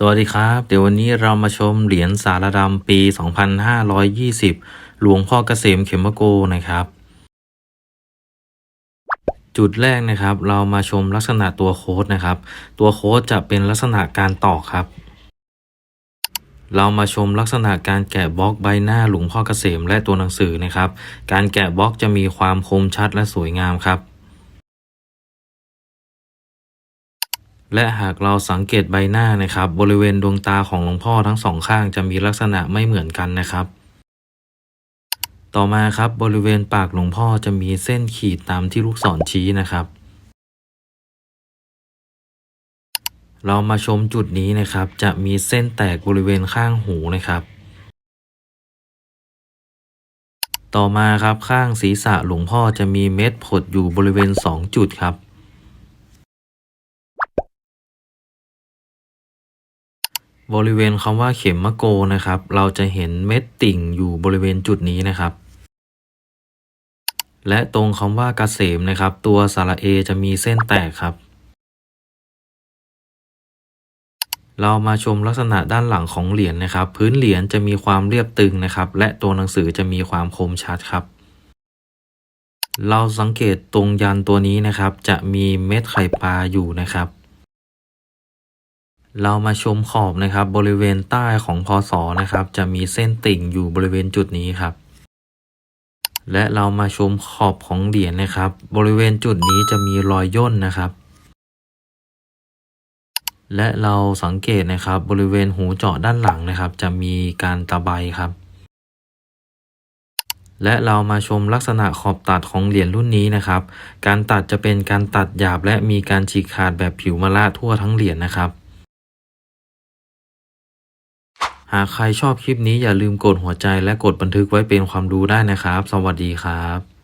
สวัสดีครับ เดี๋ยววันนี้เรามาชมเหรียญสารดำปี 2520 หลวงพ่อเกษมเขมโกนะครับ จุดแรกนะครับ เรามาชมลักษณะตัวโค้ดนะครับ ตัวโค้ดจะเป็นลักษณะการตอกครับ เรามาชมลักษณะการแกะบล็อกใบหน้าหลวงพ่อเกษมและตัวหนังสือนะครับ การแกะบล็อกจะมีความคมชัดและสวยงามครับ และหากเราสังเกตใบหน้านะครับ บริเวณดวงตาของหลวงพ่อทั้งสองข้างจะมีลักษณะไม่เหมือนกันนะครับ ต่อมาครับบริเวณปากหลวงพ่อจะมีเส้นขีดตามที่ลูกศรชี้นะครับ เรามาชมจุดนี้นะครับ จะมีเส้นแตกบริเวณข้างหูนะครับ ต่อมาครับข้างศีรษะหลวงพ่อจะมีเม็ดผดอยู่บริเวณ 2 จุดครับ บริเวณคำว่าเข็มมะโกนะครับ เราจะเห็นเม็ดติ่งอยู่บริเวณจุดนี้นะครับ และตรงคำว่ากเกษมนะครับ ตัวสระเอจะมีเส้นแตกครับ เรามาชมลักษณะด้านหลังของเหรียญนะครับ พื้นเหรียญจะมีความเรียบตึงนะครับ และตัวหนังสือจะมีความคมชัดครับ เราสังเกตตรงยันตัวนี้นะครับ จะมีเม็ดไข่ปลาอยู่นะครับ เรามาชมขอบนะครับ บริเวณใต้ของพศนะครับ จะมีเส้นติ่งอยู่บริเวณจุดนี้ครับ และเรามาชมขอบของเหรียญนะครับ บริเวณจุดนี้จะมีรอยย่นนะครับ และเราสังเกตนะครับ บริเวณหูเจาะด้านหลังนะครับ จะมีการตะไบครับ และเรามาชมลักษณะขอบตัดของเหรียญรุ่นนี้นะครับ การตัดจะเป็นการตัดหยาบและมีการฉีกขาดแบบผิวมะละทั่วทั้งเหรียญนะครับ หากใครชอบคลิปนี้อย่าลืมกดหัวใจและกดบันทึกไว้เป็นความรู้ได้นะครับ สวัสดีครับ